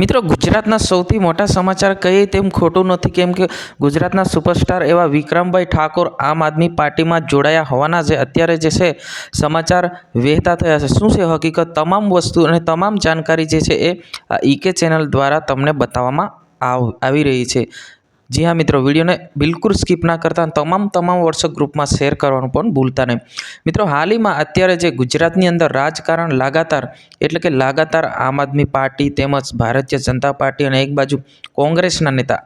મિત્રો, ગુજરાતના સૌથી મોટા સમાચાર કહીએ તેમ ખોટું નથી, કેમ કે ગુજરાતના સુપરસ્ટાર એવા વિક્રમભાઈ ઠાકોર આમ આદમી પાર્ટીમાં જોડાયા હોવાના જે અત્યારે જે છે, સમાચાર વહેતા થયા છે. શું છે હકીકત? તમામ વસ્તુ અને તમામ જાણકારી જે છે એ આ ઈકે ચેનલ દ્વારા તમને બતાવવામાં આવી રહી છે. જી હા મિત્રો, વિડીયોને બિલકુલ સ્કીપ ના કરતા તમામ તમામ વોટ્સઅપ ગ્રુપમાં શેર કરવાનું પણ ભૂલતા નહીં. મિત્રો, હાલમાં અત્યારે જે ગુજરાતની અંદર રાજકારણ લાગાતાર, એટલે કે લાગાતાર આમ આદમી પાર્ટી તેમજ ભારતીય જનતા પાર્ટી અને એક બાજુ કોંગ્રેસના નેતા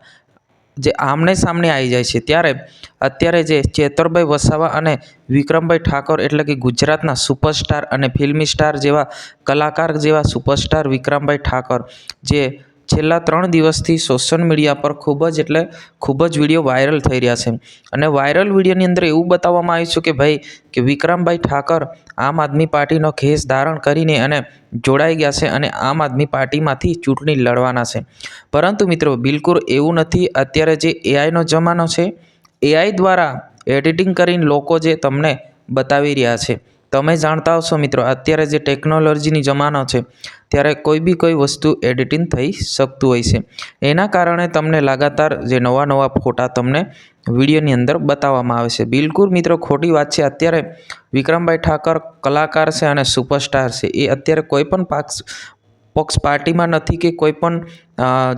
જે આમને સામને આવી જાય છે, ત્યારે અત્યારે જે ચેતરભાઈ વસાવા અને વિક્રમભાઈ ઠાકોર એટલે કે ગુજરાતના સુપરસ્ટાર અને ફિલ્મી સ્ટાર જેવા કલાકાર જેવા સુપરસ્ટાર વિક્રમભાઈ ઠાકોર જે છેલ્લા ત્રણ દિવસથી સોશિયલ મીડિયા પર ખૂબ જ એટલે ખૂબ જ વીડિયો વાયરલ થઈ રહ્યા છે. અને વાયરલ વિડીયોની અંદર એવું બતાવવામાં આવ્યું છે કે ભાઈ, કે વિક્રમભાઈ ઠાકર આમ આદમી પાર્ટીનો ખેસ ધારણ કરીને અને જોડાઈ ગયા છે અને આમ આદમી પાર્ટીમાંથી ચૂંટણી લડવાના છે. પરંતુ મિત્રો, બિલકુલ એવું નથી. અત્યારે જે એઆઈનો જમાનો છે એઆઈ દ્વારા એડિટિંગ કરીને લોકો જે તમને બતાવી રહ્યા છે. તમે જાણતા હશો મિત્રો, અત્યારે જે ટેકનોલોજીની જમાનો છે, ત્યારે કોઈ બી કોઈ વસ્તુ એડિટિંગ થઈ શકતું હોય છે. એના કારણે તમને લગાતાર જે નવા નવા ફોટા તમને વિડીયોની અંદર બતાવવામાં આવે છે. બિલકુલ મિત્રો, ખોટી વાત છે. અત્યારે વિક્રમભાઈ ઠાકર કલાકાર છે અને સુપરસ્ટાર છે. એ અત્યારે કોઈ પણ પક્ષ પક્ષ પાર્ટીમાં નથી કે કોઈ પણ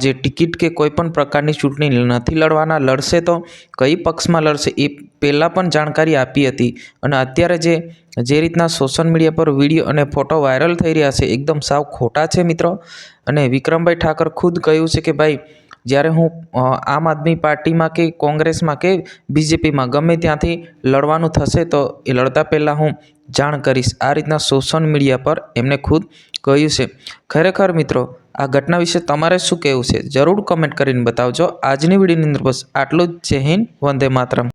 જે ટિકિટ કે કોઈ પણ પ્રકારની ચૂંટણી નથી લડવાના, લડશે તો કઈ પક્ષમાં લડશે એ પહેલાં પણ જાણકારી આપી હતી. અને અત્યારે જે જે રીતના સોશિયલ મીડિયા પર વીડિયો અને ફોટો વાયરલ થઈ રહ્યા છે, એકદમ સાવ ખોટા છે મિત્રો. અને વિક્રમભાઈ ઠાકર ખુદ કહ્યું છે કે ભાઈ, જ્યારે હું આમ આદમી પાર્ટીમાં કે કોંગ્રેસમાં કે બીજેપીમાં ગમે ત્યાંથી લડવાનું થશે તો એ લડતા પહેલાં હું જાણ કરીશ. આ રીતના સોશિયલ મીડિયા પર એમને ખુદ કહ્યું છે. ખરેખર મિત્રો, આ ઘટના વિશે તમારે શું કહેવું છે? જરૂર કમેન્ટ કરીને બતાવજો. આજની વિડીયોની અંદર બસ આટલું જ. જય હિન્દ. વંદે માતરમ.